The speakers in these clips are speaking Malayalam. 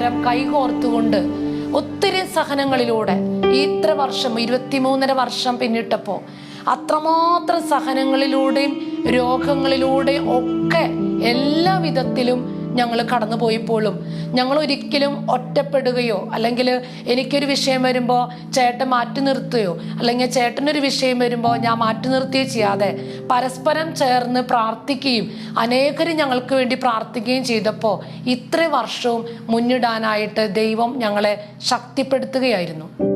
പരസ്പരം കൈകോർത്തുകൊണ്ട് ഒത്തിരി സഹനങ്ങളിലൂടെ ഇത്ര വർഷം ഇരുപത്തിമൂന്നര വർഷം പിന്നിട്ടപ്പോൾ അത്രമാത്രം സഹനങ്ങളിലൂടെയും രോഗങ്ങളിലൂടെയും ഒക്കെ എല്ലാ വിധത്തിലും ഞങ്ങൾ കടന്നു കടന്നുപോയപ്പോഴും ഞങ്ങൾ ഒരിക്കലും ഒറ്റപ്പെടുകയോ അല്ലെങ്കിൽ എനിക്കൊരു വിഷയം വരുമ്പോൾ ചേട്ടൻ മാറ്റി നിർത്തുകയോ അല്ലെങ്കിൽ ചേട്ടനൊരു വിഷയം വരുമ്പോൾ ഞാൻ മാറ്റി നിർത്തുകയോ ചെയ്യാതെ പരസ്പരം ചേർന്ന് പ്രാർത്ഥിക്കുകയും അനേകരും ഞങ്ങൾക്ക് വേണ്ടി പ്രാർത്ഥിക്കുകയും ചെയ്തപ്പോൾ ഇത്ര വർഷവും മുന്നിടാനായിട്ട് ദൈവം ഞങ്ങളെ ശക്തിപ്പെടുത്തുകയായിരുന്നു.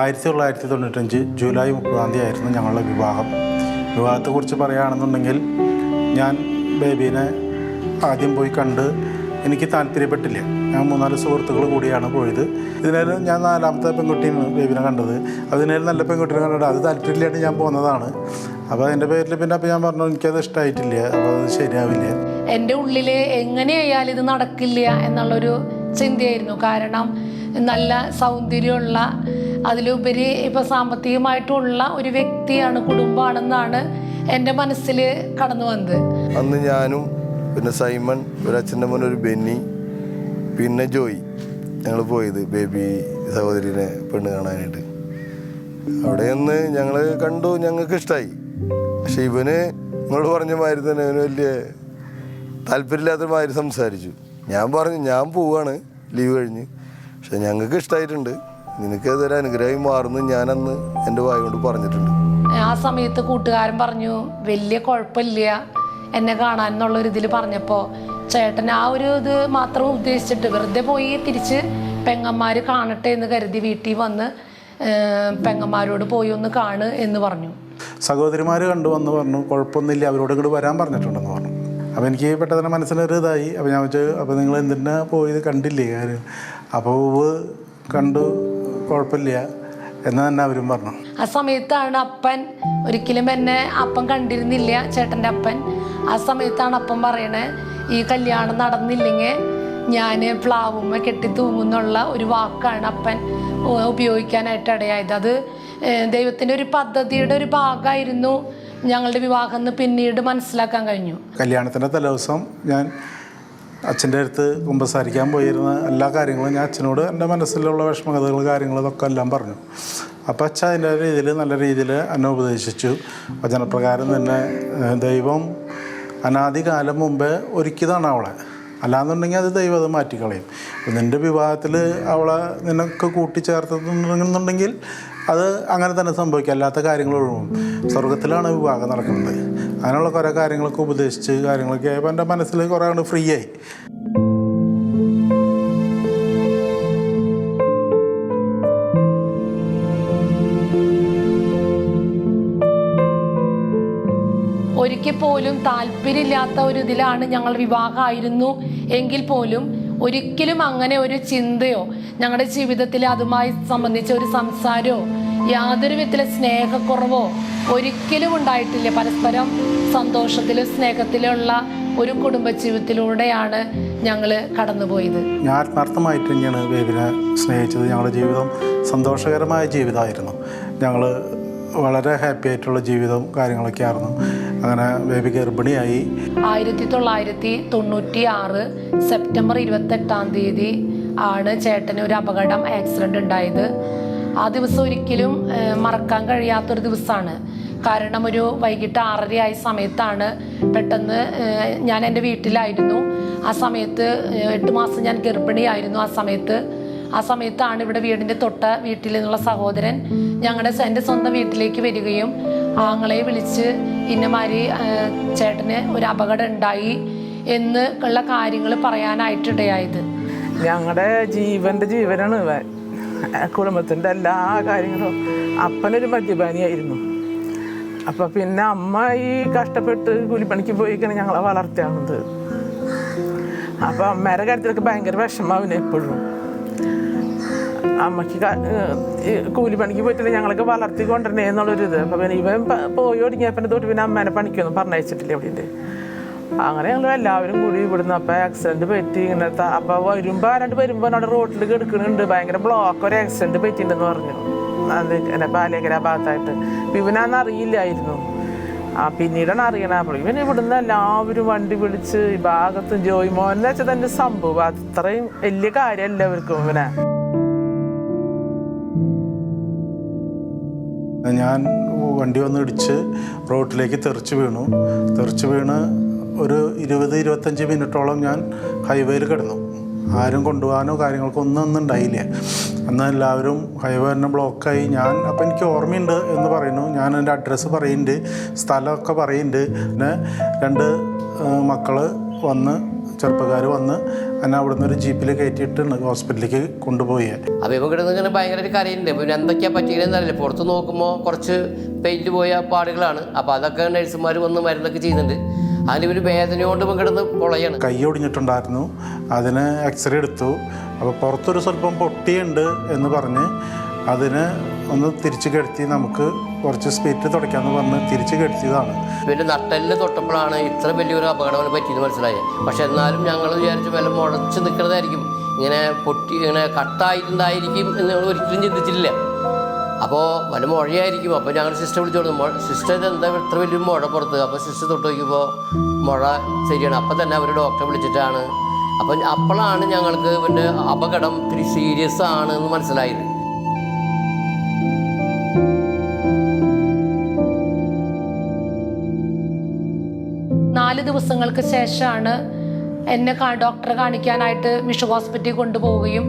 ആയിരത്തി തൊള്ളായിരത്തി തൊണ്ണൂറ്റഞ്ച് ജൂലൈ മുപ്പതാം തീയതി ആയിരുന്നു ഞങ്ങളുടെ വിവാഹം. വിവാഹത്തെക്കുറിച്ച് പറയുകയാണെന്നുണ്ടെങ്കിൽ ഞാൻ ബേബീനെ ആദ്യം പോയി കണ്ട് എനിക്ക് താല്പര്യപ്പെട്ടില്ല. ഞാൻ മൂന്നാൽ സുഹൃത്തുക്കൾ കൂടിയാണ് പോയത്. ഇതിനേലും ഞാൻ നാലാമത്തെ പെൺകുട്ടിയാണ് ബേബിനെ കണ്ടത്. അതിനേലും നല്ല പെൺകുട്ടിനെ കണ്ടിട്ട് അത് താല്പര്യമില്ലാണ്ട് ഞാൻ പോകുന്നതാണ് അപ്പോൾ അതിന്റെ പേരിൽ പിന്നെ അപ്പോൾ ഞാൻ പറഞ്ഞു എനിക്കത് ഇഷ്ടമായിട്ടില്ല അപ്പോൾ അത് ശരിയാവില്ല. എന്റെ ഉള്ളിൽ എങ്ങനെയായാലും ഇത് നടക്കില്ല എന്നുള്ളൊരു ചിന്തയായിരുന്നു. കാരണം നല്ല സൗന്ദര്യമുള്ള അതിലുപരി ഇപ്പൊ സാമ്പത്തികമായിട്ടുള്ള ഒരു വ്യക്തിയാണ് കുടുംബമാണെന്നാണ് എന്റെ മനസ്സിൽ കടന്നു വന്നത്. അന്ന് ഞാനും പിന്നെ സൈമൺ ഒരു അച്ഛന്റെ മോൻ ഒരു ബെന്നി പിന്നെ ജോയി. ഞങ്ങൾ പോയത് ബേബി സഹോദരിനെ പെണ്ണ് കാണാനായിട്ട്. അവിടെ നിന്ന് ഞങ്ങൾ കണ്ടു ഞങ്ങൾക്ക് ഇഷ്ടമായി പക്ഷെ ഇവന് നിങ്ങളോട് പറഞ്ഞ മാതിരി തന്നെ അവന് വലിയ താല്പര്യമില്ലാത്ത മാതിരി സംസാരിച്ചു. ഞാൻ പറഞ്ഞു ഞാൻ പോവാണ് ലീവ് കഴിഞ്ഞ്. പക്ഷെ ഞങ്ങൾക്ക് ഇഷ്ടമായിട്ടുണ്ട് നിനക്ക് അതൊരു അനുഗ്രഹമായി മാറുന്നു ഞാനന്ന് എന്റെ വായ കൊണ്ട് പറഞ്ഞിട്ടുണ്ട്. ആ സമയത്ത് കൂട്ടുകാരൻ പറഞ്ഞു വലിയ കുഴപ്പമില്ല. എന്നെ കാണാൻ എന്നുള്ള ഒരു ഇതിൽ പറഞ്ഞപ്പോൾ ചേട്ടൻ ആ ഒരു ഇത് മാത്രം ഉദ്ദേശിച്ചിട്ട് വെറുതെ പോയി തിരിച്ച് പെങ്ങന്മാർ കാണട്ടെ എന്ന് കരുതി വീട്ടിൽ വന്ന് പെങ്ങന്മാരോട് പോയി ഒന്ന് കാണ് എന്ന് പറഞ്ഞു. സഹോദരിമാർ കണ്ടു വന്ന് പറഞ്ഞു കുഴപ്പമൊന്നുമില്ല അവരോട് ഇങ്ങോട്ട് വരാൻ പറഞ്ഞിട്ടുണ്ടെന്ന് പറഞ്ഞു. അപ്പോൾ എനിക്ക് പെട്ടെന്ന് മനസ്സിനൊരു ഇതായി. അപ്പോൾ ഞാൻ വെച്ചു അപ്പോൾ നിങ്ങൾ എന്തിനാ പോയി കണ്ടില്ലേ കാര്യം അപ്പോൾ കണ്ടു. കുഴപ്പമില്ല എന്ന് തന്നെ അവരും പറഞ്ഞു. ആ സമയത്താണ് അപ്പൻ ഒരിക്കലും എന്നെ അപ്പൻ കണ്ടിരുന്നില്ല ചേട്ടന്റെ അപ്പൻ. ആ സമയത്താണ് അപ്പൻ പറയണേ ഈ കല്യാണം നടന്നില്ലെങ്കിൽ ഞാൻ പ്ലാവുമ്മ കെട്ടി തൂങ്ങുന്നുള്ള ഒരു വാക്കാണ് അപ്പൻ ഉപയോഗിക്കാനായിട്ട് ഇടയായത്. അത് ദൈവത്തിന്റെ ഒരു പദ്ധതിയുടെ ഒരു ഭാഗമായിരുന്നു ഞങ്ങളുടെ വിവാഹം എന്ന് പിന്നീട് മനസ്സിലാക്കാൻ കഴിഞ്ഞു. കല്യാണത്തിന്റെ തലേദിവസം ഞാൻ അച്ഛന്റെ അടുത്ത് കുമ്പസാരിക്കാൻ പോയിരുന്ന എല്ലാ കാര്യങ്ങളും ഞാൻ അച്ഛനോട് എന്റെ മനസ്സിലുള്ള വിഷമകഥകൾ കാര്യങ്ങൾ ഇതൊക്കെ എല്ലാം പറഞ്ഞു. അപ്പോൾ അച്ഛൻ അതിന്റെ രീതിയിൽ നല്ല രീതിയിൽ എന്നെ ഉപദേശിച്ചു. വചനപ്രകാരം തന്നെ ദൈവം അനാദികാലം മുമ്പേ ഒരുക്കിയതാണ് അവളെ. അല്ലാന്നുണ്ടെങ്കിൽ അത് ദൈവം അത് മാറ്റിക്കളയും. നിന്റെ വിവാഹത്തിൽ അവളെ നിനക്ക് കൂട്ടിച്ചേർത്തുന്നുണ്ടെങ്കിൽ അത് അങ്ങനെ തന്നെ സംഭവിക്കും അല്ലാത്ത കാര്യങ്ങൾ സ്വർഗത്തിലാണ് വിവാഹം നടക്കുന്നത്. അങ്ങനെയുള്ള കുറേ കാര്യങ്ങളൊക്കെ ഉപദേശിച്ച് കാര്യങ്ങളൊക്കെ ആയപ്പോൾ എന്റെ മനസ്സിൽ കുറേ അങ്ങോട്ട് ഫ്രീ ആയി. ഒരിക്കൽ പോലും താല്പര്യമില്ലാത്ത ഒരു ഇതിലാണ് ഞങ്ങൾ വിവാഹമായിരുന്നു എങ്കിൽ പോലും ഒരിക്കലും അങ്ങനെ ഒരു ചിന്തയോ ഞങ്ങളുടെ ജീവിതത്തിൽ അതുമായി സംബന്ധിച്ച ഒരു സംസാരമോ യാതൊരു വിധത്തിലെ സ്നേഹക്കുറവോ ഒരിക്കലും ഉണ്ടായിട്ടില്ല. പരസ്പരം സന്തോഷത്തിലും സ്നേഹത്തിലുള്ള ഒരു കുടുംബജീവിതത്തിലൂടെയാണ് ഞങ്ങൾ കടന്നുപോയത്. ഞാൻ ആത്മാർത്ഥമായിട്ട് തന്നെയാണ് വേവിനെ സ്നേഹിച്ചത്. ഞങ്ങളുടെ ജീവിതം സന്തോഷകരമായ ജീവിതമായിരുന്നു. ഞങ്ങൾ വളരെ ഹാപ്പി ആയിട്ടുള്ള ജീവിതവും കാര്യങ്ങളൊക്കെ ആയിരുന്നു. അങ്ങനെ ബേബി ഗർഭിണിയായി. ആയിരത്തി തൊള്ളായിരത്തി തൊണ്ണൂറ്റി ആറ് സെപ്റ്റംബർ ഇരുപത്തെട്ടാം തീയതി ആണ് ചേട്ടന് ഒരു അപകടം ആക്സിഡന്റ് ഉണ്ടായത്. ആ ദിവസം ഒരിക്കലും മറക്കാൻ കഴിയാത്തൊരു ദിവസമാണ്. കാരണം ഒരു വൈകിട്ട് ആറരയായ സമയത്താണ് പെട്ടെന്ന് ഞാൻ എന്റെ വീട്ടിലായിരുന്നു. ആ സമയത്ത് എട്ട് മാസം ഞാൻ ഗർഭിണിയായിരുന്നു ആ സമയത്ത്. ആ സമയത്താണ് ഇവിടെ വീടിന്റെ തൊട്ട വീട്ടിൽ നിന്നുള്ള സഹോദരൻ ഞങ്ങളുടെ എന്റെ സ്വന്തം വീട്ടിലേക്ക് വരികയും ആങ്ങളെ വിളിച്ച് ഇന്നമാതിരി ചേട്ടന് ഒരു അപകടം ഉണ്ടായി എന്ന് ഉള്ള കാര്യങ്ങൾ പറയാനായിട്ടിടയായത്. ഞങ്ങളുടെ ജീവന്റെ ജീവനാണ് കുടുംബത്തിന്റെ എല്ലാ കാര്യങ്ങളും അപ്പനൊരു മദ്യപാനിയായിരുന്നു. അപ്പൊ പിന്നെ അമ്മ ഈ കഷ്ടപ്പെട്ട് കൂലിപ്പണിക്ക് പോയിക്കാണ് ഞങ്ങളെ വളർത്തിയാണത്. അപ്പൊ അമ്മയുടെ കാര്യത്തിലൊക്കെ ഭയങ്കര വിഷമാവിന് എപ്പോഴും. അമ്മയ്ക്ക് കൂലിപ്പണിക്ക് പോയിട്ടില്ല ഞങ്ങളൊക്കെ വളർത്തി കൊണ്ടുവരണേ എന്നുള്ളൊരിത്. അപ്പൊ ഇവൻ പോയി ഒടുങ്ങിയപ്പന്റെ തൊട്ട് പിന്നെ അമ്മേനെ പണിക്കൊന്നും പറഞ്ഞയച്ചിട്ടില്ല ഇവിടെ അങ്ങനെ ഞങ്ങൾ എല്ലാവരും കൂടി ഇവിടുന്ന് അപ്പൊ ആക്സിഡന്റ് പറ്റി ഇങ്ങനത്തെ അപ്പൊ വരുമ്പോ ആരാണ്ട് വരുമ്പോ അവിടെ റോഡിൽ കിടക്കുന്നുണ്ട് ഭയങ്കര ബ്ലോക്ക് ഒരു ആക്സിഡന്റ് പറ്റിയിട്ടുണ്ടെന്ന് പറഞ്ഞു. അത് എന്നെ പാലേക്കര ഭാഗത്തായിട്ട്. ഇവനാന്ന് അറിയില്ലായിരുന്നു. ആ പിന്നീടാണ് അറിയണത്. അപ്പോൾ ഇവൻ ഇവിടുന്ന് എല്ലാവരും വണ്ടി വിളിച്ച് ഈ ഭാഗത്തും ജോയി മോഹൻ എന്ന് വെച്ചാൽ തന്നെ സംഭവം. അത്രയും വലിയ കാര്യമല്ല എല്ലാവർക്കും ഇവനെ. ഞാൻ വണ്ടി വന്ന് ഇടിച്ച് റോട്ടിലേക്ക് തെറിച്ച് വീണു. തെറിച്ച് വീണ് ഒരു ഇരുപത് ഇരുപത്തഞ്ച് മിനിറ്റോളം ഞാൻ ഹൈവേയിൽ കിടന്നു. ആരും കൊണ്ടുപോകാനോ കാര്യങ്ങൾക്കോ ഒന്നും ഒന്നും ഉണ്ടായില്ല. അന്ന് എല്ലാവരും ഹൈവേ തന്നെ ബ്ലോക്കായി. ഞാൻ അപ്പോൾ എനിക്ക് ഓർമ്മയുണ്ട് എന്ന് പറയുന്നു. ഞാൻ എന്റെ അഡ്രസ്സ് പറയുന്നുണ്ട് സ്ഥലമൊക്കെ പറയുന്നുണ്ട്. പിന്നെ രണ്ട് മക്കൾ വന്ന് ചെറുപ്പക്കാർ വന്ന് എന്നെ അവിടുന്ന് ഒരു ജീപ്പിൽ കയറ്റിയിട്ടുണ്ട് ഹോസ്പിറ്റലിലേക്ക് കൊണ്ടുപോയി. അപ്പോൾ ഇവൻ കിടന്ന് ഭയങ്കര കരയുണ്ട്. പിന്നെ എന്തൊക്കെയാ പറ്റിയെന്ന് അറിയില്ല. പുറത്ത് നോക്കുമ്പോൾ കുറച്ച് പെയിന്റ് പോയ പാടുകളാണ്. അപ്പോൾ അതൊക്കെ നഴ്സുമാർ വന്ന് മരുന്നൊക്കെ ചെയ്യുന്നുണ്ട്. ഒരു വേദനയോണ്ട് കിടന്ന് പൊളയാണ്. കൈ ഒടിഞ്ഞിട്ടുണ്ടായിരുന്നു. അതിന് എക്സ്റേ എടുത്തു. അപ്പോൾ പുറത്തൊരു സ്വല്പം പൊട്ടിയുണ്ട് എന്ന് പറഞ്ഞ് അതിന് ഒന്ന് തിരിച്ചു കെടുത്തി നമുക്ക് കുറച്ച് സ്പീറ്റ് തുടയ്ക്കാമെന്ന് പറഞ്ഞ് തിരിച്ചു കെടുത്തിയതാണ്. പിന്നെ നട്ടലിൽ തൊട്ടപ്പോഴാണ് ഇത്ര വലിയൊരു അപകടം പറ്റിയെന്ന് മനസ്സിലായത്. പക്ഷെ എന്നാലും ഞങ്ങൾ വിചാരിച്ചു വില മുളച്ച് നിൽക്കുന്നതായിരിക്കും. ഇങ്ങനെ പൊട്ടി ഇങ്ങനെ കട്ടായിട്ടുണ്ടായിരിക്കും എന്ന് ഞങ്ങൾ ഒരിക്കലും ചിന്തിച്ചിട്ടില്ല. അപ്പോൾ വല്ല മുഴയായിരിക്കും. അപ്പോൾ ഞങ്ങൾ സിസ്റ്റർ വിളിച്ചു കൊടുത്തു സിസ്റ്റർ എന്താ ഇത്ര വലിയ മുഴ പുറത്ത്? അപ്പോൾ സിസ്റ്റർ തൊട്ട് നോക്കിയപ്പോൾ മുഴ ശരിയാണ്. അപ്പോൾ തന്നെ അവർ ഡോക്ടറെ വിളിച്ചിട്ടാണ്. അപ്പം അപ്പോഴാണ് ഞങ്ങൾക്ക് ഇവന്റെ അപകടം ഇത്തിരി സീരിയസ് ആണ് എന്ന് മനസ്സിലായത്. നാല് ദിവസങ്ങൾക്ക് ശേഷമാണ് എന്നെ ഡോക്ടറെ കാണിക്കാനായിട്ട് മിഷൻ ഹോസ്പിറ്റലിൽ കൊണ്ടുപോവുകയും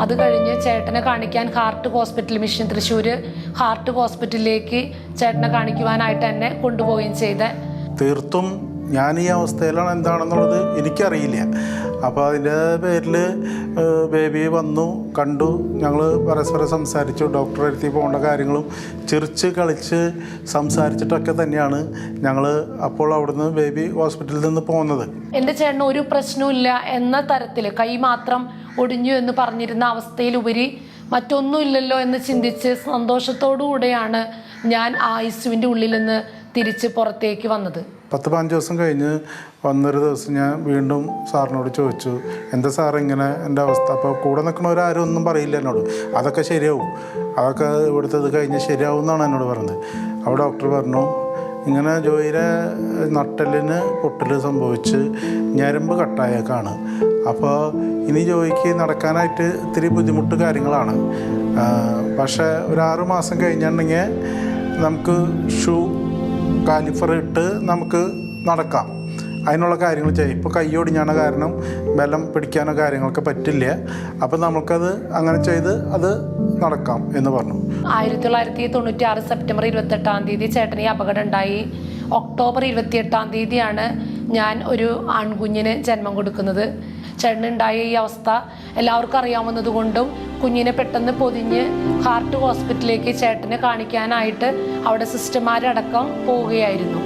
അത് കഴിഞ്ഞ് ചേട്ടനെ കാണിക്കാൻ heart hospital mission Thrissur heart ഹോസ്പിറ്റലിലേക്ക് ചേട്ടനെ കാണിക്കുവാനായിട്ട് എന്നെ കൊണ്ടുപോവുകയും ചെയ്തേ. തീർത്തും ഞാൻ ഈ അവസ്ഥയിലാണ് എന്താണെന്നുള്ളത് എനിക്കറിയില്ല. അപ്പോൾ അതിന്റെ പേരിൽ ബേബി വന്നു കണ്ടു. ഞങ്ങൾ പരസ്പരം സംസാരിച്ചു. ഡോക്ടറെ അടുത്ത് പോകേണ്ട കാര്യങ്ങളും ചിരിച്ച് കളിച്ച് സംസാരിച്ചിട്ടൊക്കെ തന്നെയാണ് ഞങ്ങൾ അപ്പോൾ അവിടുന്ന് ബേബി ഹോസ്പിറ്റലിൽ നിന്ന് പോകുന്നത്. എന്റെ ചേട്ടന് ഒരു പ്രശ്നവുമില്ല എന്ന തരത്തിൽ കൈ മാത്രം ഒടിഞ്ഞു എന്ന് പറഞ്ഞിരുന്ന അവസ്ഥയിലുപരി മറ്റൊന്നുമില്ലല്ലോ എന്ന് ചിന്തിച്ച് സന്തോഷത്തോടു കൂടെയാണ് ഞാൻ ആയുസുവിന്റെ ഉള്ളിൽ നിന്ന് തിരിച്ച് പുറത്തേക്ക് വന്നത്. പത്ത് പതിനഞ്ച് ദിവസം കഴിഞ്ഞ് വന്നൊരു ദിവസം ഞാൻ വീണ്ടും സാറിനോട് ചോദിച്ചു എന്താ സാർ ഇങ്ങനെ എന്റെ അവസ്ഥ? അപ്പോൾ കൂടെ നിൽക്കണവരാരും ഒന്നും പറയില്ല എന്നോട്. അതൊക്കെ ശരിയാവും. അതൊക്കെ ഇവിടുത്തെ ഇത് കഴിഞ്ഞ് ശരിയാവും എന്നാണ് എന്നോട് പറഞ്ഞത്. അപ്പോൾ ഡോക്ടർ പറഞ്ഞു ഇങ്ങനെ ജോയിലെ നട്ടലിന് പൊട്ടൽ സംഭവിച്ച് ഞരമ്പ് കട്ടായേക്കാണ്. അപ്പോൾ ഇനി ജോയിക്ക് നടക്കാനായിട്ട് ഇത്തിരി ബുദ്ധിമുട്ട് കാര്യങ്ങളാണ്. പക്ഷേ ഒരു ആറ് മാസം കഴിഞ്ഞിട്ടുണ്ടെങ്കിൽ നമുക്ക് ഷൂ കാലിഫർ ഇട്ട് നമുക്ക് നടക്കാം. അതിനുള്ള കാര്യങ്ങൾ ചെയ്യും. ഇപ്പോൾ കൈയൊടിഞ്ഞാണ് കാരണം ബലം പിടിക്കാനോ കാര്യങ്ങളൊക്കെ പറ്റില്ല. അപ്പോൾ നമുക്കത് അങ്ങനെ ചെയ്ത് അത് നടക്കാം എന്ന് പറഞ്ഞു. ആയിരത്തി തൊള്ളായിരത്തി തൊണ്ണൂറ്റി ആറ് സെപ്റ്റംബർ ഇരുപത്തെട്ടാം തീയതി ചേട്ടന് ഈ അപകടം ഉണ്ടായി. ഒക്ടോബർ ഇരുപത്തിയെട്ടാം തീയതിയാണ് ഞാൻ ഒരു ആൺകുഞ്ഞിന് ജന്മം കൊടുക്കുന്നത്. ചേട്ടനുണ്ടായ ഈ അവസ്ഥ എല്ലാവർക്കും അറിയാവുന്നത് കൊണ്ടും കുഞ്ഞിനെ പെട്ടെന്ന് പൊതിഞ്ഞ് ഹാർട്ട് ഹോസ്പിറ്റലിലേക്ക് ചേട്ടനെ കാണിക്കാനായിട്ട് അവിടെ സിസ്റ്റർമാരടക്കം പോവുകയായിരുന്നു.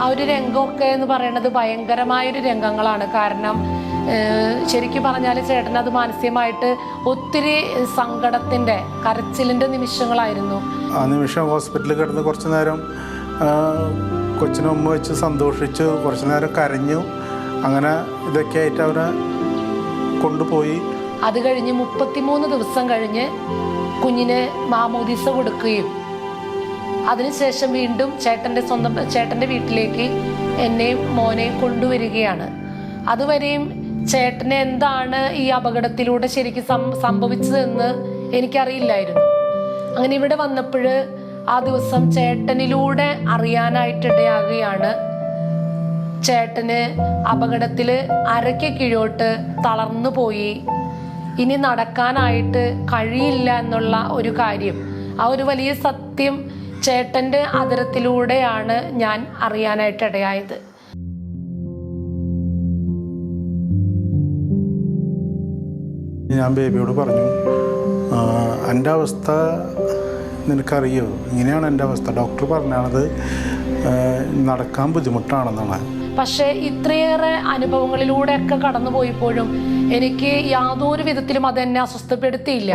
ആ ഒരു രംഗമൊക്കെ എന്ന് പറയുന്നത് ഭയങ്കരമായൊരു രംഗങ്ങളാണ്. കാരണം ശരിക്കും പറഞ്ഞാൽ ചേട്ടൻ അത് മാനസികമായിട്ട് ഒത്തിരി സങ്കടത്തിന്റെ കരച്ചിലിന്റെ നിമിഷങ്ങളായിരുന്നു. ആ നിമിഷം ഹോസ്പിറ്റലിൽ കിടന്ന് കുറച്ച് നേരം കൊച്ചിനൊമ്മ വെച്ച് സന്തോഷിച്ചു കുറച്ച് നേരം കരഞ്ഞു. അങ്ങനെ ഇതൊക്കെ ആയിട്ട് അവരെ കൊണ്ടുപോയി. അത് കഴിഞ്ഞ് മുപ്പത്തിമൂന്ന് ദിവസം കഴിഞ്ഞ് കുഞ്ഞിന് മാമോദീസ കൊടുക്കുകയും. അതിനുശേഷം വീണ്ടും ചേട്ടന്റെ സ്വന്തം ചേട്ടന്റെ വീട്ടിലേക്ക് എന്നെയും മോനെയും കൊണ്ടുവരികയാണ്. അതുവരെയും ചേട്ടന് എന്താണ് ഈ അപകടത്തിലൂടെ ശരിക്കും സംഭവിച്ചതെന്ന് എനിക്കറിയില്ലായിരുന്നു. അങ്ങനെ ഇവിടെ വന്നപ്പോൾ ആ ദിവസം ചേട്ടനിലൂടെ അറിയാനായിട്ടിടയാകുകയാണ്. ചേട്ടന് അപകടത്തിൽ അരയ്ക്ക് കീഴോട്ട് തളർന്നു പോയി. ഇനി നടക്കാനായിട്ട് കഴിയില്ല എന്നുള്ള ഒരു കാര്യം. ആ ഒരു വലിയ സത്യം ചേട്ടന്റെ അതിരത്തിലൂടെയാണ് ഞാൻ അറിയാനായിട്ട് ഇടയായത്. ഞാൻ ബേബിയോട് പറഞ്ഞു എന്റെ അവസ്ഥ നിനക്കറിയോ? ഇങ്ങനെയാണ് എന്റെ അവസ്ഥ. ഡോക്ടർ പറഞ്ഞാണത് നടക്കാൻ ബുദ്ധിമുട്ടാണെന്നാണ്. പക്ഷേ ഇത്രയേറെ അനുഭവങ്ങളിലൂടെയൊക്കെ കടന്നു പോയപ്പോഴും എനിക്ക് യാതൊരു വിധത്തിലും അതെന്നെ അസ്വസ്ഥപ്പെടുത്തിയില്ല.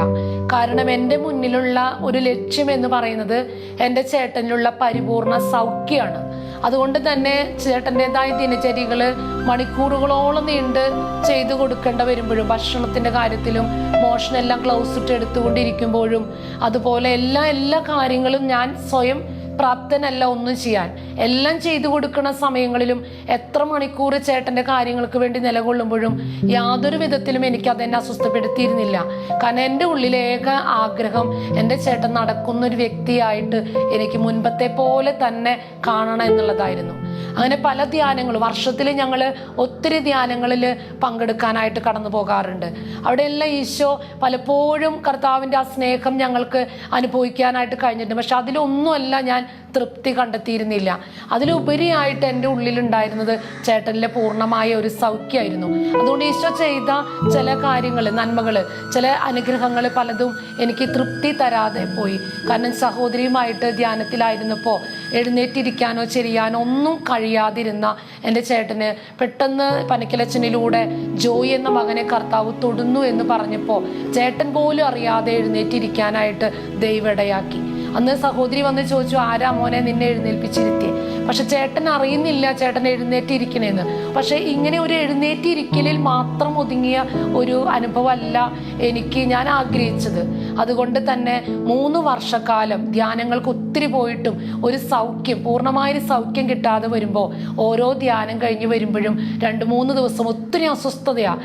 കാരണം എന്റെ മുന്നിലുള്ള ഒരു ലക്ഷ്യം എന്ന് പറയുന്നത് എന്റെ ചേട്ടനിലുള്ള പരിപൂർണ സൗഖ്യമാണ് അതുകൊണ്ട് തന്നെ ചേട്ടന്റെതായ ദിനചര്യകൾ മണിക്കൂറുകളോളം നീണ്ട് ചെയ്തു കൊടുക്കേണ്ട വരുമ്പോഴും ഭക്ഷണത്തിന്റെ കാര്യത്തിലും മോഷനെല്ലാം ഗ്ലൗസ് ഇട്ട് എടുത്തുകൊണ്ടിരിക്കുമ്പോഴും അതുപോലെ എല്ലാ എല്ലാ കാര്യങ്ങളും ഞാൻ സ്വയം പ്രാപ്തനല്ല ഒന്നും ചെയ്യാൻ. എല്ലാം ചെയ്തു കൊടുക്കുന്ന സമയങ്ങളിലും എത്ര മണിക്കൂർ ചേട്ടന്റെ കാര്യങ്ങൾക്ക് വേണ്ടി നിലകൊള്ളുമ്പോഴും യാതൊരു വിധത്തിലും എനിക്ക് അതെന്നെ അസ്വസ്ഥപ്പെടുത്തിയിരുന്നില്ല. കാരണം എന്റെ ഉള്ളിലേക്ക് ആഗ്രഹം എന്റെ ചേട്ടൻ നടക്കുന്ന ഒരു വ്യക്തിയായിട്ട് എനിക്ക് മുൻപത്തെ പോലെ തന്നെ കാണണം എന്നുള്ളതായിരുന്നു. അങ്ങനെ പല ധ്യാനങ്ങളും വർഷത്തിൽ ഞങ്ങൾ ഒത്തിരി ധ്യാനങ്ങളിൽ പങ്കെടുക്കാനായിട്ട് കടന്നു പോകാറുണ്ട്. അവിടെയെല്ലാം ഈശോ പലപ്പോഴും കർത്താവിന്റെ ആ സ്നേഹം ഞങ്ങൾക്ക് അനുഭവിക്കാനായിട്ട് കഴിഞ്ഞിട്ടുണ്ട്. പക്ഷെ അതിലൊന്നുമല്ല ഞാൻ തൃപ്തി കണ്ടെത്തിയിരുന്നില്ല. അതിലുപരിയായിട്ട് എന്റെ ഉള്ളിലുണ്ടായിരുന്നത് ചേട്ടനിലെ പൂർണമായ ഒരു സൗഖ്യമായിരുന്നു അതുകൊണ്ട് ഈശോ ചെയ്ത ചില കാര്യങ്ങൾ നന്മകൾ ചില അനുഗ്രഹങ്ങൾ പലതും എനിക്ക് തൃപ്തി തരാതെ പോയി. കാരണം സഹോദരിയുമായിട്ട് ധ്യാനത്തിലായിരുന്നപ്പോൾ എഴുന്നേറ്റിരിക്കാനോ ചെയ്യാനോ ഒന്നും കഴിയാതിരുന്ന എന്റെ ചേട്ടന് പെട്ടെന്ന് പനക്കിലച്ചനിലൂടെ ജോയി എന്ന മകനെ കർത്താവ് തൊടുന്നു എന്ന് പറഞ്ഞപ്പോൾ ചേട്ടൻ പോലും അറിയാതെ എഴുന്നേറ്റിരിക്കാനായിട്ട് ദൈവടയാക്കി അന്ന് സഹോദരി വന്ന് ചോദിച്ചു ആരാ മോനെ നിന്നെ എഴുന്നേൽപ്പിച്ചിരുത്തി പക്ഷെ ചേട്ടൻ അറിയുന്നില്ല ചേട്ടൻ എഴുന്നേറ്റിരിക്കണേന്ന്. പക്ഷെ ഇങ്ങനെ ഒരു എഴുന്നേറ്റിരിക്കലിൽ മാത്രം ഒതുങ്ങിയ ഒരു അനുഭവമല്ല എനിക്ക് ഞാൻ ആഗ്രഹിച്ചത്. അതുകൊണ്ട് തന്നെ മൂന്ന് വർഷക്കാലം ധ്യാനങ്ങൾക്ക് ഒത്തിരി പോയിട്ടും ഒരു സൗഖ്യം പൂർണമായൊരു സൗഖ്യം കിട്ടാതെ വരുമ്പോൾ ഓരോ ധ്യാനം കഴിഞ്ഞ് വരുമ്പോഴും രണ്ട് മൂന്ന് ദിവസം ഒത്തിരി അസ്വസ്ഥതയാണ്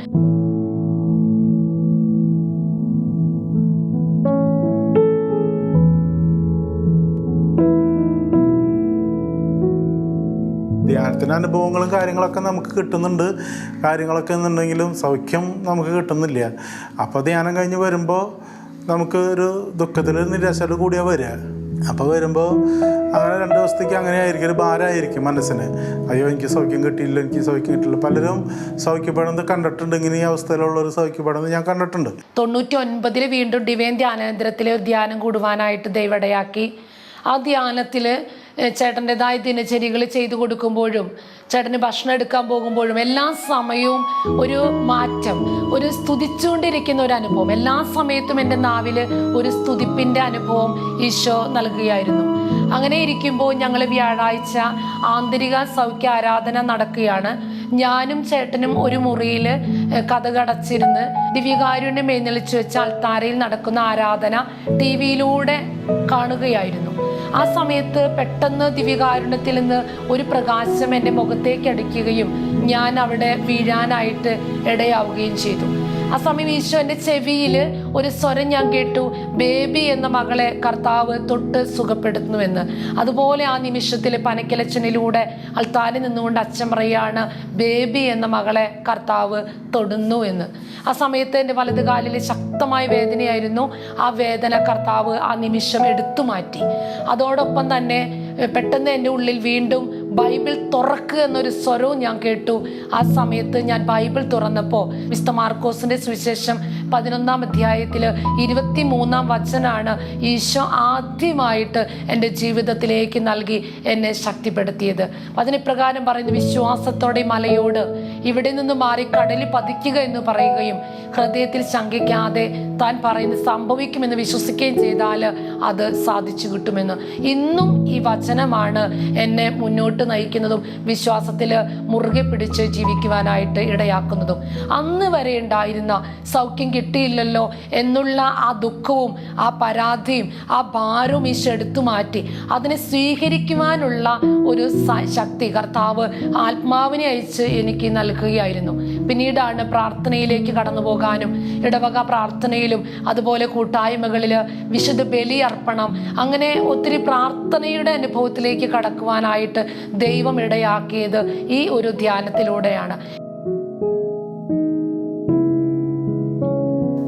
ധ്യാനത്തിന് അനുഭവങ്ങളും കാര്യങ്ങളൊക്കെ നമുക്ക് കിട്ടുന്നുണ്ട്. കാര്യങ്ങളൊക്കെ എന്നുണ്ടെങ്കിലും സൗഖ്യം നമുക്ക് കിട്ടുന്നില്ല. അപ്പോൾ ധ്യാനം കഴിഞ്ഞ് വരുമ്പോൾ നമുക്ക് ഒരു ദുഃഖത്തിൽ നിരാശയോട് കൂടിയാ വരിക. അപ്പോൾ വരുമ്പോൾ അങ്ങനെ രണ്ട് ദിവസത്തേക്ക് അങ്ങനെ ആയിരിക്കും ഒരു ഭാരമായിരിക്കും മനസ്സിന്. അയ്യോ എനിക്ക് സൗഖ്യം കിട്ടിയില്ല എനിക്ക് സൗഖ്യം കിട്ടില്ല പലരും സൗഖ്യപ്പെടുന്നത് കണ്ടിട്ടുണ്ട്. ഇങ്ങനെ ഈ അവസ്ഥയിലുള്ള ഒരു സൗഖ്യപ്പെടുന്നത് ഞാൻ കണ്ടിട്ടുണ്ട്. തൊണ്ണൂറ്റി ഒൻപതിൽ വീണ്ടും ഡിവൈൻ ധ്യാനേന്ദ്രത്തിലെ ഒരു ധ്യാനം കൂടുവാനായിട്ട് ദൈവടയാക്കി ആ ധ്യാനത്തിൽ ചേട്ടന്റെതായ ദിനചര്യകൾ ചെയ്തു കൊടുക്കുമ്പോഴും ചേട്ടന് ഭക്ഷണം എടുക്കാൻ പോകുമ്പോഴും എല്ലാ സമയവും ഒരു മാറ്റം ഒരു സ്തുതിച്ചുകൊണ്ടിരിക്കുന്ന ഒരു അനുഭവം. എല്ലാ സമയത്തും എന്റെ നാവിൽ ഒരു സ്തുതിപ്പിന്റെ അനുഭവം ഈശോ നൽകുകയായിരുന്നു. അങ്ങനെ ഇരിക്കുമ്പോൾ ഞങ്ങൾ വ്യാഴാഴ്ച ആന്തരിക സൗഖ്യ ആരാധന നടക്കുകയാണ്. ഞാനും ചേട്ടനും ഒരു മുറിയിൽ കഥകടച്ചിരുന്ന് ദിവ്യകാരുണ്യം എഴുന്നള്ളിച്ചു വെച്ച അൽത്താരയിൽ നടക്കുന്ന ആരാധന ടി വിയിലൂടെ കാണുകയായിരുന്നു. ആ സമയത്ത് പെട്ടെന്ന് ദിവ്യകാരുണ്യത്തിൽ നിന്ന് ഒരു പ്രകാശം എന്റെ മുഖത്തേക്ക് അടിക്കുകയും ഞാൻ അവിടെ വീഴാനായിട്ട് ഇടയാവുകയും ചെയ്തു. ആ സമയം ഈശോ എന്റെ ചെവിയിൽ ഒരു സ്വരം ഞാൻ കേട്ടു. ബേബി എന്ന മകളെ കർത്താവ് തൊട്ട് സുഖപ്പെടുത്തുന്നുവെന്ന്. അതുപോലെ ആ നിമിഷത്തിൽ പനക്കിലച്ചനിലൂടെ അൽത്താരിൽ നിന്നുകൊണ്ട് അച്ഛൻ പറയാണ് ബേബി എന്ന മകളെ കർത്താവ് തൊടുന്നു എന്ന് ആ സമയത്ത് എന്റെ വലത് കാലിൽ ശക്തമായ വേദനയായിരുന്നു. ആ വേദന കർത്താവ് ആ നിമിഷം എടുത്തു മാറ്റി. അതോടൊപ്പം തന്നെ പെട്ടെന്ന് എന്റെ ഉള്ളിൽ വീണ്ടും ബൈബിൾ തുറക്കുക എന്നൊരു സ്വരവും ഞാൻ കേട്ടു. ആ സമയത്ത് ഞാൻ ബൈബിൾ തുറന്നപ്പോൾ മിസ്റ്റർ മാർക്കോസിന്റെ സുവിശേഷം പതിനൊന്നാം അധ്യായത്തിൽ ഇരുപത്തി മൂന്നാം വചനാണ് ഈശോ ആദ്യമായിട്ട് എന്റെ ജീവിതത്തിലേക്ക് നൽകി എന്നെ ശക്തിപ്പെടുത്തിയത്. അതിന് പ്രകാരം പറയുന്ന വിശ്വാസത്തോടെ മലയോട് ഇവിടെ നിന്ന് മാറി കടലിൽ പതിക്കുക എന്ന് പറയുകയും ഹൃദയത്തിൽ ശങ്കിക്കാതെ താൻ പറയുന്നത് സംഭവിക്കുമെന്ന് വിശ്വസിക്കുകയും ചെയ്താൽ അത് സാധിച്ചു കിട്ടുമെന്ന്. ഇന്നും ഈ വചനമാണ് എന്നെ മുന്നോട്ട് നയിക്കുന്നതും വിശ്വാസത്തിൽ മുറുകെ പിടിച്ച് ജീവിക്കുവാനായിട്ട് ഇടയാക്കുന്നതും. അന്ന് വരെ ഉണ്ടായിരുന്ന സൗഖ്യം കിട്ടിയില്ലല്ലോ എന്നുള്ള ആ ദുഃഖവും ആ പരാതിയും ആ ഭാരവും ഈശോ എടുത്തു മാറ്റി. അതിനെ സ്വീകരിക്കുവാനുള്ള ഒരു ശക്തി കർത്താവ് ആത്മാവിനെ അയച്ച് എനിക്ക് നൽകുകയായിരുന്നു പിന്നീടാണ് പ്രാർത്ഥനയിലേക്ക് കടന്നു പോകാനും ഇടവക പ്രാർത്ഥനയിലും അതുപോലെ കൂട്ടായ്മകളിൽ വിശുദ്ധ ബലി അർപ്പണം അങ്ങനെ ഒത്തിരി പ്രാർത്ഥനയുടെ അനുഭവത്തിലേക്ക് കടക്കുവാനായിട്ട് ദൈവം ഇടയാക്കിയത് ഈ ഒരു ധ്യാനത്തിലൂടെയാണ്.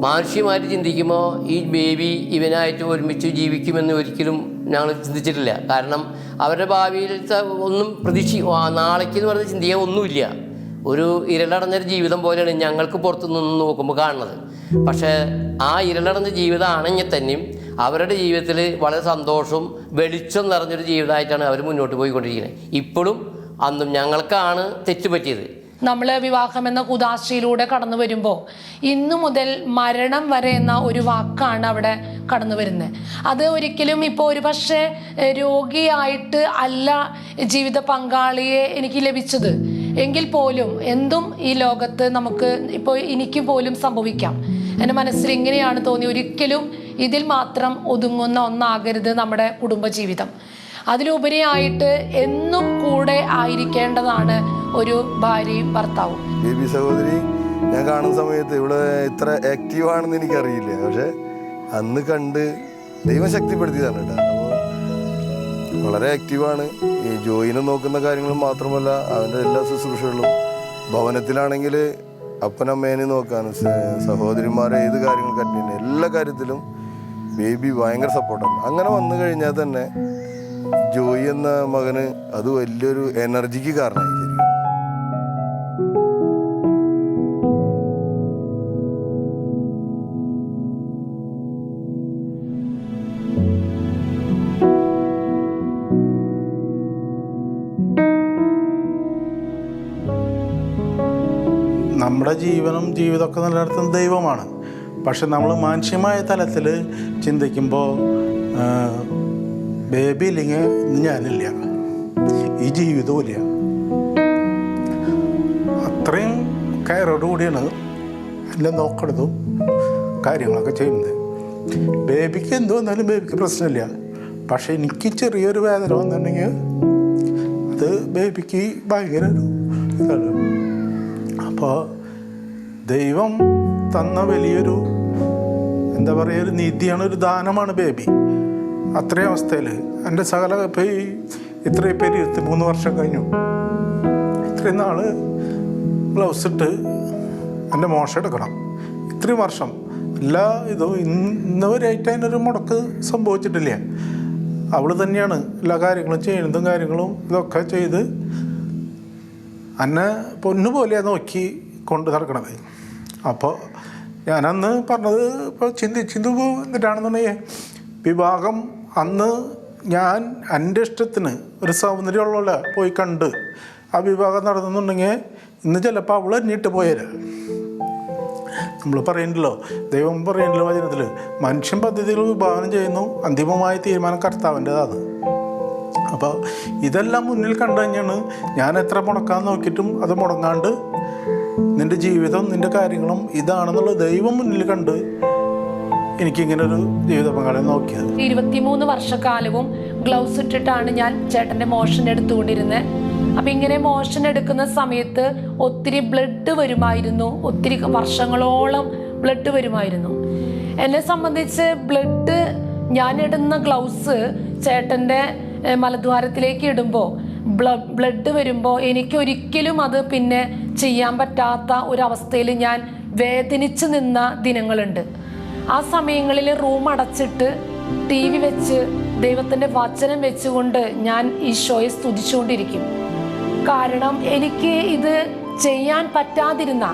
മഹർഷിമാർ ചിന്തിക്കുമ്പോൾ ഈ ബേബി ഇവനായിട്ട് ഒരുമിച്ച് ജീവിക്കുമെന്ന് ഒരിക്കലും ഞങ്ങൾ ചിന്തിച്ചിട്ടില്ല. കാരണം അവരുടെ ഭാവിയിലത്തെ ഒന്നും പ്രതീക്ഷ ആ, നാളേക്ക് എന്ന് പറഞ്ഞ് ചിന്തിക്കാൻ ഒന്നുമില്ല. ഒരു ഇരളടഞ്ഞൊരു ജീവിതം പോലെയാണ് ഞങ്ങൾക്ക് പുറത്തു നിന്ന് നോക്കുമ്പോൾ കാണുന്നത്. പക്ഷേ ആ ഇരളടഞ്ഞ ജീവിതമാണെങ്കിൽ തന്നെയും അവരുടെ ജീവിതത്തിൽ വളരെ സന്തോഷവും വെളിച്ചം നിറഞ്ഞൊരു ജീവിതമായിട്ടാണ് അവർ മുന്നോട്ട് പോയിക്കൊണ്ടിരിക്കുന്നത്. ഇപ്പോഴും അന്നും ഞങ്ങൾക്കാണ് തെറ്റുപറ്റിയത്. നമ്മൾ വിവാഹം എന്ന കുതാശയിലൂടെ കടന്നു വരുമ്പോൾ ഇന്നു മുതൽ മരണം വരെ എന്ന ഒരു വാക്കാണ് അവിടെ കടന്നു വരുന്നത്. അത് ഒരിക്കലും ഇപ്പോൾ ഒരു പക്ഷേ രോഗിയായിട്ട് അല്ല ജീവിത പങ്കാളിയെ എനിക്ക് ലഭിച്ചത്. എങ്കിൽ പോലും എന്തും ഈ ലോകത്ത് നമുക്ക് ഇപ്പോൾ എനിക്ക് പോലും സംഭവിക്കാം. എന്റെ മനസ്സിൽ ഇങ്ങനെയാണ് തോന്നി. ഒരിക്കലും ഇതിൽ മാത്രം ഒതുങ്ങുന്ന ഒന്നാകരുത് നമ്മുടെ കുടുംബജീവിതം. അതിലുപരിയായിട്ട് എന്നും കൂടെ ആയിരിക്കേണ്ടതാണ് ഒരു ഭാര്യയും ഭർത്താവും. ബേബി സഹോദരി ഞാൻ കാണുന്ന സമയത്ത് ഇവിടെ ഇത്ര ആക്റ്റീവ് ആണെന്ന് എനിക്കറിയില്ല. പക്ഷെ അന്ന് കണ്ട് ദൈവം ശക്തിപ്പെടുത്തിയതാണ് കേട്ടോ. വളരെ ആക്റ്റീവാണ് ഈ ജോയിനെ നോക്കുന്ന കാര്യങ്ങൾ മാത്രമല്ല അവന്റെ എല്ലാ ശുശ്രൂഷകളും. ഭവനത്തിലാണെങ്കിൽ അപ്പനമ്മേനെ നോക്കാനും സഹോദരിമാരെ ഏത് കാര്യങ്ങൾ കണ്ടിട്ടുണ്ട് എല്ലാ കാര്യത്തിലും ബേബി ഭയങ്കര സപ്പോർട്ടാണ്. അങ്ങനെ വന്നു കഴിഞ്ഞാൽ തന്നെ ജോയി എന്ന മകന് അത് വലിയൊരു എനർജിക്ക് കാരണമായി ശരിക്കും ജീവനും ജീവിതമൊക്കെ നിലനിർത്തുന്ന ദൈവമാണ്. പക്ഷെ നമ്മൾ മാനുഷ്യമായ തലത്തിൽ ചിന്തിക്കുമ്പോൾ ബേബി ഇല്ലെങ്കിൽ ഞാനില്ല. ഈ ജീവിതവും ഇല്ല. അത്രയും കയറോട് കൂടിയാണ് എല്ലാം നോക്കണതും കാര്യങ്ങളൊക്കെ ചെയ്യുന്നത്. ബേബിക്ക് എന്ത് വന്നാലും ബേബിക്ക് പ്രശ്നമില്ല. പക്ഷെ എനിക്ക് ചെറിയൊരു വേദന വന്നിട്ടുണ്ടെങ്കിൽ അത് ബേബിക്ക് ഭയങ്കര ഒരു ഇതാണ്. അപ്പോൾ ദൈവം തന്ന വലിയൊരു എന്താ പറയുക ഒരു നിധിയാണ് ഒരു ദാനമാണ് ബേബി. അത്രയും അവസ്ഥയിൽ എന്റെ സകല ഇപ്പം ഈ ഇത്രയും പേര് ഇരുപത്തി മൂന്ന് വർഷം കഴിഞ്ഞു. ഇത്രയും നാൾ ബ്ലൗസ് ഇട്ട് എന്റെ മോശം എടുക്കണം. ഇത്രയും വർഷം എല്ലാ ഇതും ഇന്ന് വരെയായിട്ട് അതിനൊരു മുടക്ക് സംഭവിച്ചിട്ടില്ല. അവൾ തന്നെയാണ് എല്ലാ കാര്യങ്ങളും ചെയ്യുന്നതും കാര്യങ്ങളും ഇതൊക്കെ ചെയ്ത് എന്നെ പൊന്നുപോലെ നോക്കി കൊണ്ട് നടക്കണത്. അപ്പോൾ ഞാനന്ന് പറഞ്ഞത് ഇപ്പോൾ ചിന്തി ചിന്തു എന്നിട്ടാണെന്നുണ്ടെങ്കിൽ വിവാഹം അന്ന് ഞാൻ എന്റെ ഇഷ്ടത്തിന് ഒരു സൗന്ദര്യമുള്ള പോയി കണ്ട് ആ വിവാഹം നടന്നുണ്ടെങ്കിൽ ഇന്ന് ചിലപ്പോൾ അവൾ എന്നിട്ട് പോയാൽ നമ്മൾ പറയുന്നുണ്ടല്ലോ ദൈവം പറയുന്നുണ്ടല്ലോ വചനത്തിൽ മനുഷ്യൻ പദ്ധതികൾ വിഭാവനം ചെയ്യുന്നു അന്തിമമായ തീരുമാനം കർത്താവിന്റെതാണ്. അപ്പോൾ ഇതെല്ലാം മുന്നിൽ കണ്ടു കഴിഞ്ഞാണ് ഞാൻ എത്ര മുടക്കാൻ നോക്കിയിട്ടും അത് മുടങ്ങാണ്ട് നിന്റെ ജീവിതം നിന്റെ കാര്യങ്ങളും ഇതാണെന്നുള്ള ദൈവം മുന്നിൽ കണ്ട് എനിക്കിങ്ങനെ ഒരു ജീവിത പങ്കാളിയെ നോക്കിയത്. ഇരുപത്തിമൂന്ന് വർഷക്കാലവും ഗ്ലൗസ് ഇട്ടിട്ടാണ് ഞാൻ ചേട്ടന്റെ മോഷൻ എടുത്തുകൊണ്ടിരുന്നത്. അപ്പൊ ഇങ്ങനെ മോഷൻ എടുക്കുന്ന സമയത്ത് ഒത്തിരി ബ്ലഡ് വരുമായിരുന്നു. ഒത്തിരി വർഷങ്ങളോളം ബ്ലഡ് വരുമായിരുന്നു. എന്നെ സംബന്ധിച്ച് ബ്ലഡ് ഞാൻ ഇടുന്ന ഗ്ലൗസ് ചേട്ടന്റെ മലദ്വാരത്തിലേക്ക് ഇടുമ്പോൾ ബ്ലഡ് വരുമ്പോൾ എനിക്കൊരിക്കലും അത് പിന്നെ ചെയ്യാൻ പറ്റാത്ത ഒരവസ്ഥയിൽ ഞാൻ വേദനിച്ച് നിന്ന ദിനങ്ങളുണ്ട്. ആ സമയങ്ങളിൽ റൂം അടച്ചിട്ട് ടി വി വെച്ച് ദൈവത്തിന്റെ വചനം വെച്ചുകൊണ്ട് ഞാൻ ഈശോയെ സ്തുതിച്ചുകൊണ്ടിരിക്കും. കാരണം എനിക്ക് ഇത് ചെയ്യാൻ പറ്റാതിരുന്ന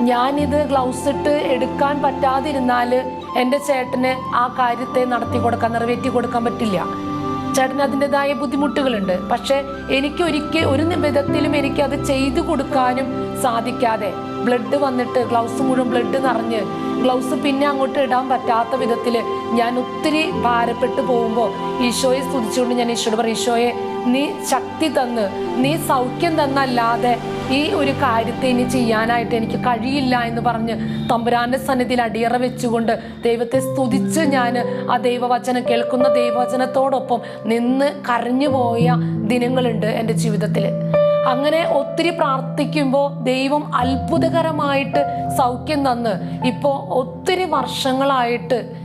ഞാനിത് ഗ്ലൗസ് ഇട്ട് എടുക്കാൻ പറ്റാതിരുന്നാൽ എന്റെ ചേട്ടന് ആ കാര്യത്തെ നടത്തി കൊടുക്കാൻ നിറവേറ്റി കൊടുക്കാൻ പറ്റില്ല. ചേട്ടന് അതിന്റെതായ ബുദ്ധിമുട്ടുകളുണ്ട്. പക്ഷെ എനിക്ക് ഒരിക്കൽ ഒരു വിധത്തിലും എനിക്ക് അത് ചെയ്തു കൊടുക്കാനും സാധിക്കാതെ ബ്ലഡ് വന്നിട്ട് ഗ്ലൗസ് മുഴുവൻ ബ്ലഡ് നിറഞ്ഞ് ഗ്ലൗസ് പിന്നെ അങ്ങോട്ട് ഇടാൻ പറ്റാത്ത വിധത്തിൽ ഞാൻ ഒത്തിരി ഭാരപ്പെട്ടു പോകുമ്പോൾ ഈശോയെ സ്തുതിച്ചുകൊണ്ട് ഞാൻ ഈശോയോട് പറയും ഈശോയെ നീ ശക്തി തന്ന് നീ സൗഖ്യം തന്നല്ലാതെ ഈ ഒരു കാര്യത്തെ ഇനി ചെയ്യാനായിട്ട് എനിക്ക് കഴിയില്ല എന്ന് പറഞ്ഞ് തമ്പുരാന്റെ സന്നിധിയിൽ അടിയറ വെച്ചുകൊണ്ട് ദൈവത്തെ സ്തുതിച്ച് ഞാൻ ആ ദൈവവചനം കേൾക്കുന്ന ദൈവവചനത്തോടൊപ്പം നിന്ന് കരഞ്ഞു പോയ ദിനങ്ങളുണ്ട് എന്റെ ജീവിതത്തിൽ. അങ്ങനെ ഒത്തിരി പ്രാർത്ഥിക്കുമ്പോൾ ദൈവം അത്ഭുതകരമായിട്ട് സൗഖ്യം തന്ന്. ഇപ്പോൾ ഒത്തിരി വർഷങ്ങളായിട്ട്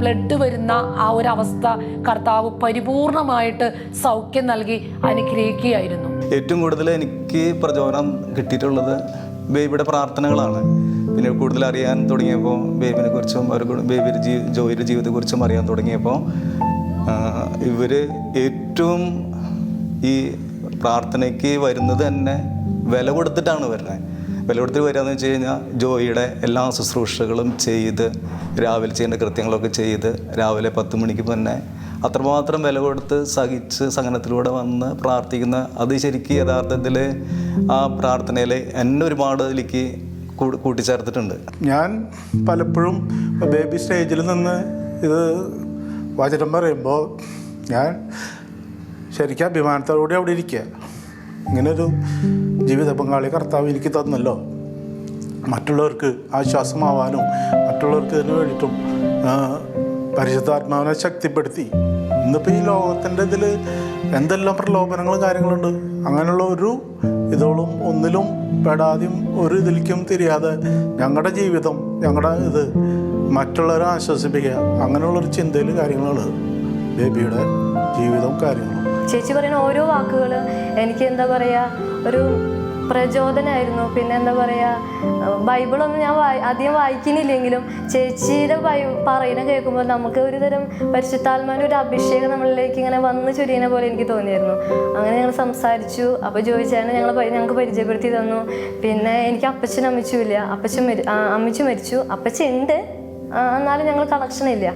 ബ്ലഡ് വരുന്ന ആ ഒരു അവസ്ഥ കർത്താവ് പരിപൂർണമായിട്ട് സൗഖ്യം നൽകി അനുഗ്രഹിക്കുകയായിരുന്നു. ഏറ്റവും കൂടുതൽ എനിക്ക് പ്രചോദനം കിട്ടിയിട്ടുള്ളത് ബേബിയുടെ പ്രാർത്ഥനകളാണ്. പിന്നെ കൂടുതൽ അറിയാൻ തുടങ്ങിയപ്പോൾ ബേബിനെ കുറിച്ചും അവർ ബേബിയുടെ ജീ ജോയിയുടെ ജീവിതത്തെക്കുറിച്ചും അറിയാൻ തുടങ്ങിയപ്പോൾ ഇവർ ഏറ്റവും ഈ പ്രാർത്ഥനയ്ക്ക് വരുന്നത് തന്നെ വില കൊടുത്തിട്ടാണ് വരുന്നത്. വില കൊടുത്ത് വരികയെന്ന് വെച്ച് കഴിഞ്ഞാൽ ജോയിയുടെ എല്ലാ ശുശ്രൂഷകളും ചെയ്ത് രാവിലെ ചെയ്യേണ്ട കൃത്യങ്ങളൊക്കെ ചെയ്ത് രാവിലെ പത്ത് മണിക്ക് തന്നെ അത്രമാത്രം വില കൊടുത്ത് സഹിച്ച് സഹനത്തിലൂടെ വന്ന് പ്രാർത്ഥിക്കുന്ന അത് ശരിക്കും യഥാർത്ഥത്തിൽ ആ പ്രാർത്ഥനയിൽ എന്നെ ഒരുപാട് കൂടി- കൂട്ടിച്ചേർത്തിട്ടുണ്ട്. ഞാൻ പലപ്പോഴും ബേബി സ്റ്റേജിൽ നിന്ന് ഇത് വചനം പറയുമ്പോൾ ഞാൻ ശരിക്കും അഭിമാനത്തോടുകൂടി അവിടെ ഇരിക്കുക. ഇങ്ങനൊരു ജീവിത പങ്കാളി കർത്താവ് എനിക്ക് തന്നല്ലോ. മറ്റുള്ളവർക്ക് ആശ്വാസമാവാനും മറ്റുള്ളവർക്ക് ഇതിന് വേണ്ടിയിട്ടും പരിശുദ്ധാത്മാവിനെ ശക്തിപ്പെടുത്തി. ഇന്നിപ്പോൾ ഈ ലോകത്തിന്റെ ഇതിൽ എന്തെല്ലാം പ്രലോഭനങ്ങളും കാര്യങ്ങളുണ്ട്? അങ്ങനെയുള്ള ഒരു ഇതോളും ഒന്നിലും പെടാതെയും ഒരു ഇതിലേക്കും തിരിയാതെ ഞങ്ങളുടെ ജീവിതം ഞങ്ങളുടെ ഇത് മറ്റുള്ളവരെ ആശ്വസിപ്പിക്കുക അങ്ങനെയുള്ളൊരു ചിന്തയിൽ കാര്യങ്ങളാണ് ബേബിയുടെ ജീവിതവും കാര്യങ്ങളും. ചേച്ചി പറയുന്ന ഓരോ വാക്കുകൾ എനിക്ക് എന്താ പറയുക ഒരു പ്രചോദനമായിരുന്നു പിന്നെ എന്താ പറയുക ബൈബിളൊന്നും ഞാൻ വായി അധികം വായിക്കുന്നില്ലെങ്കിലും ചേച്ചിയുടെ ബൈ പറയുന്ന കേൾക്കുമ്പോൾ നമുക്ക് ഒരു തരം പരിശുദ്ധാത്മാവിന്റെ ഒരു അഭിഷേകം നമ്മളിലേക്ക് ഇങ്ങനെ വന്ന് ചൊരിയുന്ന പോലെ എനിക്ക് തോന്നിയിരുന്നു അങ്ങനെ ഞങ്ങൾ സംസാരിച്ചു. അപ്പോൾ ചോദിച്ചാൽ ഞങ്ങൾ ഞങ്ങൾക്ക് പരിചയപ്പെടുത്തി തന്നു. പിന്നെ എനിക്ക് അപ്പച്ചൻ അമ്മച്ചും ഇല്ല. അപ്പച്ചൻ മരി അമ്മച്ചു മരിച്ചു. ആ, എന്നാലും ഞങ്ങൾ കണക്ഷൻ ഇല്ല.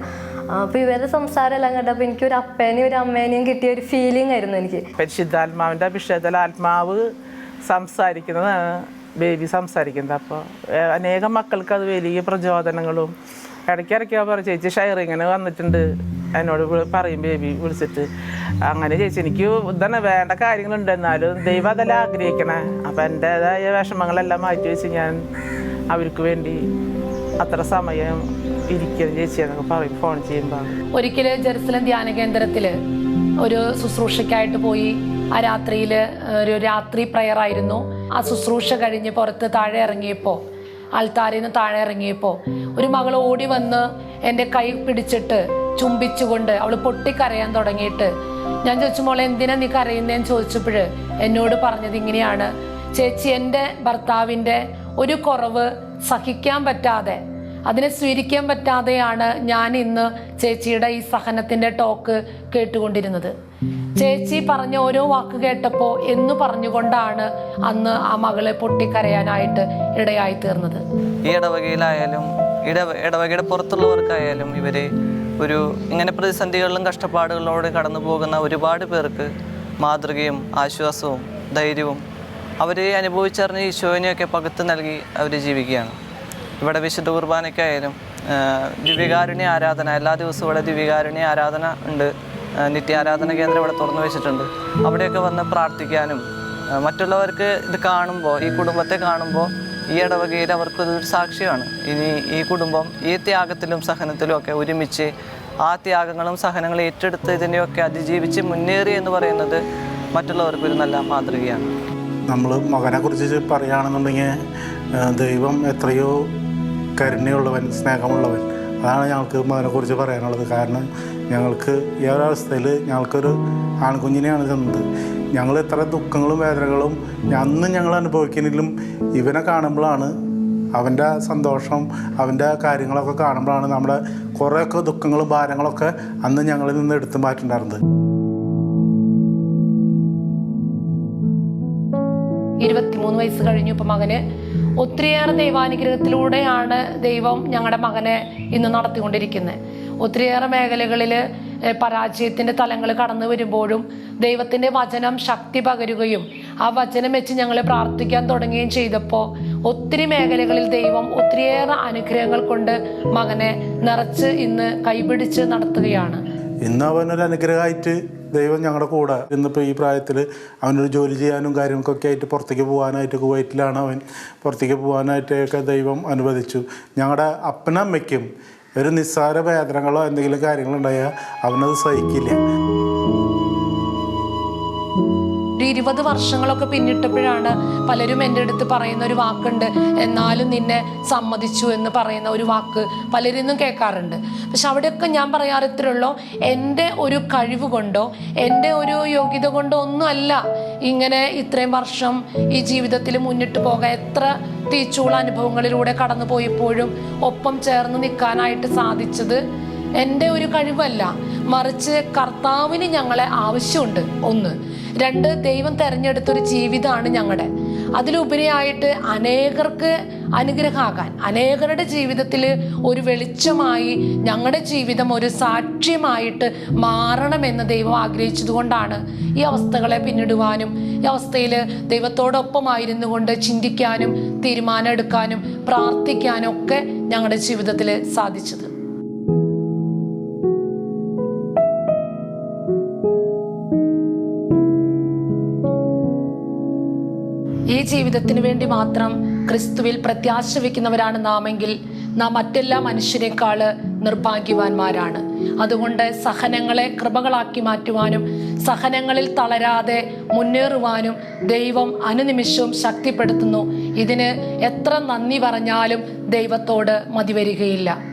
അപ്പോൾ ഇവരുടെ സംസാരം എല്ലാം കണ്ടപ്പോ എനിക്ക് ഒരു അപ്പേനെയും ഒരു അമ്മേനെയും കിട്ടിയ ഒരു ഫീലിംഗ് ആയിരുന്നു എനിക്ക്. പരിശുദ്ധാത്മാവിന്റെ അഭിഷേകത്തിൽ ആത്മാവ് സംസാരിക്കുന്നതാണ് ബേബി സംസാരിക്കുന്നത്. അപ്പോൾ അനേകം മക്കൾക്ക് അത് വലിയ പ്രചോദനങ്ങളും ഇടയ്ക്ക് ഇടയ്ക്ക് പറയും ചേച്ചി ഷെയറിങ്ങനെ വന്നിട്ടുണ്ട്. എന്നോട് പറയും ബേബി വിളിച്ചിട്ട്. അങ്ങനെ ചേച്ചി എനിക്ക് ഇതന്നെ വേണ്ട കാര്യങ്ങളുണ്ട്. എന്നാലും ദൈവം അതെല്ലാം ആഗ്രഹിക്കണേ. അപ്പം എന്റെതായ വിഷമങ്ങളെല്ലാം മാറ്റി വെച്ച് ഞാൻ അവർക്ക് വേണ്ടി അത്ര സമയം ഇരിക്കണം ചേച്ചി എന്നൊക്കെ പറയും ഫോൺ ചെയ്യുമ്പോൾ ഒരിക്കൽ ജെറുസലം ധ്യാന കേന്ദ്രത്തിൽ ഒരു ശുശ്രൂഷയ്ക്കായിട്ട് പോയി ആ രാത്രിയിൽ ഒരു രാത്രി പ്രയർ ആയിരുന്നു. ആ ശുശ്രൂഷ കഴിഞ്ഞ് പുറത്ത് താഴെ ഇറങ്ങിയപ്പോൾ ആൾത്താരിൽ നിന്ന് താഴെ ഇറങ്ങിയപ്പോൾ ഒരു മകൾ ഓടി വന്ന് എന്റെ കൈ പിടിച്ചിട്ട് ചുംബിച്ചുകൊണ്ട് അവൾ പൊട്ടിക്കരയാൻ തുടങ്ങിയിട്ട് ഞാൻ ചോദിച്ചു മോളെ എന്തിനാ നീ കരയുന്നതെന്ന് ചോദിച്ചപ്പോൾ എന്നോട് പറഞ്ഞത് ഇങ്ങനെയാണ്. ചേച്ചി എന്റെ ഭർത്താവിന്റെ ഒരു കുറവ് സഹിക്കാൻ പറ്റാതെ അതിനെ സ്വീകരിക്കാൻ പറ്റാതെയാണ് ഞാൻ ഇന്ന് ചേച്ചിയുടെ ഈ സഹനത്തിന്റെ ടോക്ക് കേട്ടുകൊണ്ടിരുന്നത്. ചേച്ചി പറഞ്ഞ ഓരോ വാക്ക് കേട്ടപ്പോൾ എന്ന് പറഞ്ഞുകൊണ്ടാണ് അന്ന് ആ മകളെ പൊട്ടിക്കരയാനായിട്ട് ഇടയായി തീർന്നത്. ഈ ഇടവകയിലായാലും ഇടവ ഇടവകയുടെ പുറത്തുള്ളവർക്കായാലും ഇവരെ ഒരു ഇങ്ങനെ പ്രതിസന്ധികളിലും കഷ്ടപ്പാടുകളിലൂടെ കടന്നു പോകുന്ന ഒരുപാട് പേർക്ക് മാതൃകയും ആശ്വാസവും ധൈര്യവും അവർ അനുഭവിച്ചറിഞ്ഞ് ഈശോനെയൊക്കെ പകുത്ത് നൽകി അവർ ജീവിക്കുകയാണ്. ഇവിടെ വിശുദ്ധ കുർബാനയ്ക്കായാലും ദിവ്യകാരുണ്യ ആരാധന എല്ലാ ദിവസവും ഇവിടെ ദിവ്യകാരുണ്യ ആരാധന ഉണ്ട്. നിത്യാരാധന കേന്ദ്രം ഇവിടെ തുറന്നു വെച്ചിട്ടുണ്ട്. അവിടെയൊക്കെ വന്ന് പ്രാർത്ഥിക്കാനും മറ്റുള്ളവർക്ക് ഇത് കാണുമ്പോൾ ഈ കുടുംബത്തെ കാണുമ്പോൾ ഈ ഇടവകയിൽ അവർക്കൊരു സാക്ഷിയാണ്. ഇനി ഈ കുടുംബം ഈ ത്യാഗത്തിലും സഹനത്തിലും ഒക്കെ ഒരുമിച്ച് ആ ത്യാഗങ്ങളും സഹനങ്ങളും ഏറ്റെടുത്ത് ഇതിനെയൊക്കെ അതിജീവിച്ച് മുന്നേറി എന്ന് പറയുന്നത് മറ്റുള്ളവർക്കൊരു നല്ല മാതൃകയാണ്. നമ്മൾ മകനെക്കുറിച്ച് പറയുകയാണെന്നുണ്ടെങ്കിൽ ദൈവം എത്രയോ കരുണയുള്ളവൻ സ്നേഹമുള്ളവൻ. അതാണ് ഞങ്ങൾക്ക് മകനെക്കുറിച്ച് പറയാനുള്ളത്. കാരണം ഞങ്ങൾക്ക് ഈ ഒരവസ്ഥയിൽ ഞങ്ങൾക്കൊരു ആൺകുഞ്ഞിനെയാണ് തന്നത്. ഞങ്ങൾ എത്ര ദുഃഖങ്ങളും വേദനകളും അന്നും ഞങ്ങൾ അനുഭവിക്കുന്നില്ലും ഇവനെ കാണുമ്പോഴാണ് അവന്റെ സന്തോഷം അവന്റെ കാര്യങ്ങളൊക്കെ കാണുമ്പോഴാണ് നമ്മുടെ കുറേയൊക്കെ ദുഃഖങ്ങളും ഭാരങ്ങളൊക്കെ അന്ന് ഞങ്ങളിൽ നിന്ന് എടുത്തു മാറ്റുണ്ടായിരുന്നത് ഇരുപത്തിമൂന്ന് വയസ്സ് കഴിഞ്ഞു. ഇപ്പം മകന് ഒത്തിരിയേറെ ദൈവാനുഗ്രഹത്തിലൂടെയാണ് ദൈവം ഞങ്ങളുടെ മകനെ ഇന്ന് നടത്തിക്കൊണ്ടിരിക്കുന്നത് ഒത്തിരിയേറെ മേഖലകളിൽ പരാജയത്തിന്റെ തലങ്ങൾ കടന്നു വരുമ്പോഴും ദൈവത്തിന്റെ വചനം ശക്തി പകരുകയും ആ വചനം വെച്ച് ഞങ്ങൾ പ്രാർത്ഥിക്കാൻ തുടങ്ങുകയും ചെയ്തപ്പോൾ ഒത്തിരി മേഖലകളിൽ ദൈവം ഒത്തിരിയേറെ അനുഗ്രഹങ്ങൾ കൊണ്ട് മകനെ നിറച്ച് ഇന്ന് കൈപിടിച്ച് നടത്തുകയാണ്. ഇന്ന് അവനൊരു അനുഗ്രഹമായിട്ട് ദൈവം ഞങ്ങളുടെ കൂടെ. ഇന്നിപ്പോൾ ഈ പ്രായത്തിൽ അവനൊരു ജോലി ചെയ്യാനും കാര്യങ്ങൾക്കൊക്കെ ആയിട്ട് പുറത്തേക്ക് പോകാനായിട്ട് കുവൈറ്റിലാണ് അവൻ. പുറത്തേക്ക് പോകാനായിട്ടൊക്കെ ദൈവം അനുവദിച്ചു. ഞങ്ങളുടെ അപ്പനമ്മയ്ക്കും ഒരു നിസ്സാര വേദനകളോ എന്തെങ്കിലും കാര്യങ്ങളുണ്ടായാൽ അവനത് സഹിക്കില്ല. ഇരുപത് വർഷങ്ങളൊക്കെ പിന്നിട്ടപ്പോഴാണ് പലരും എന്റെ അടുത്ത് പറയുന്ന ഒരു വാക്കുണ്ട് എന്നാലും നിന്നെ സമ്മതിച്ചു എന്ന് പറയുന്ന ഒരു വാക്ക് പലരും നിന്നും കേൾക്കാറുണ്ട്. പക്ഷെ അവിടെയൊക്കെ ഞാൻ പറയാറ് എന്റെ ഒരു കഴിവ് കൊണ്ടോ എന്റെ ഒരു യോഗ്യത കൊണ്ടോ ഒന്നുമല്ല ഇങ്ങനെ ഇത്രയും വർഷം ഈ ജീവിതത്തിൽ മുന്നിട്ട് പോകാൻ. എത്ര തീച്ചൂള അനുഭവങ്ങളിലൂടെ കടന്നു പോയപ്പോഴും ഒപ്പം ചേർന്ന് നിൽക്കാനായിട്ട് സാധിച്ചത് എന്റെ ഒരു കഴിവല്ല. മറിച്ച് കർത്താവിന് ഞങ്ങളെ ആവശ്യമുണ്ട്. ഒന്ന്. രണ്ട് ദൈവം തെരഞ്ഞെടുത്തൊരു ജീവിതമാണ് ഞങ്ങളുടെ അതിലുപരിയായിട്ട് അനേകർക്ക് അനുഗ്രഹമാകാൻ അനേകരുടെ ജീവിതത്തിൽ ഒരു വെളിച്ചമായി ഞങ്ങളുടെ ജീവിതം ഒരു സാക്ഷ്യമായിട്ട് മാറണമെന്ന് ദൈവം ആഗ്രഹിച്ചതുകൊണ്ടാണ് ഈ അവസ്ഥകളെ പിന്നിടുവാനും ഈ അവസ്ഥയിൽ ദൈവത്തോടൊപ്പമായിരുന്നു കൊണ്ട് ചിന്തിക്കാനും തീരുമാനമെടുക്കാനും പ്രാർത്ഥിക്കാനും ഒക്കെ ഞങ്ങളുടെ ജീവിതത്തിൽ സാധിച്ചത്. ജീവിതത്തിന് വേണ്ടി മാത്രം ക്രിസ്തുവിൽ പ്രത്യാശ വയ്ക്കുന്നവരാണ് നാമെങ്കിൽ നാം മറ്റെല്ലാ മനുഷ്യരെക്കാൾ നിർഭാഗ്യവാന്മാരാണ്. അതുകൊണ്ട് സഹനങ്ങളെ കൃപകളാക്കി മാറ്റുവാനും സഹനങ്ങളിൽ തളരാതെ മുന്നേറുവാനും ദൈവം അനുനിമിഷവും ശക്തിപ്പെടുത്തുന്നു. ഇതിന് എത്ര നന്ദി പറഞ്ഞാലും ദൈവത്തോട് മതിവരികയില്ല.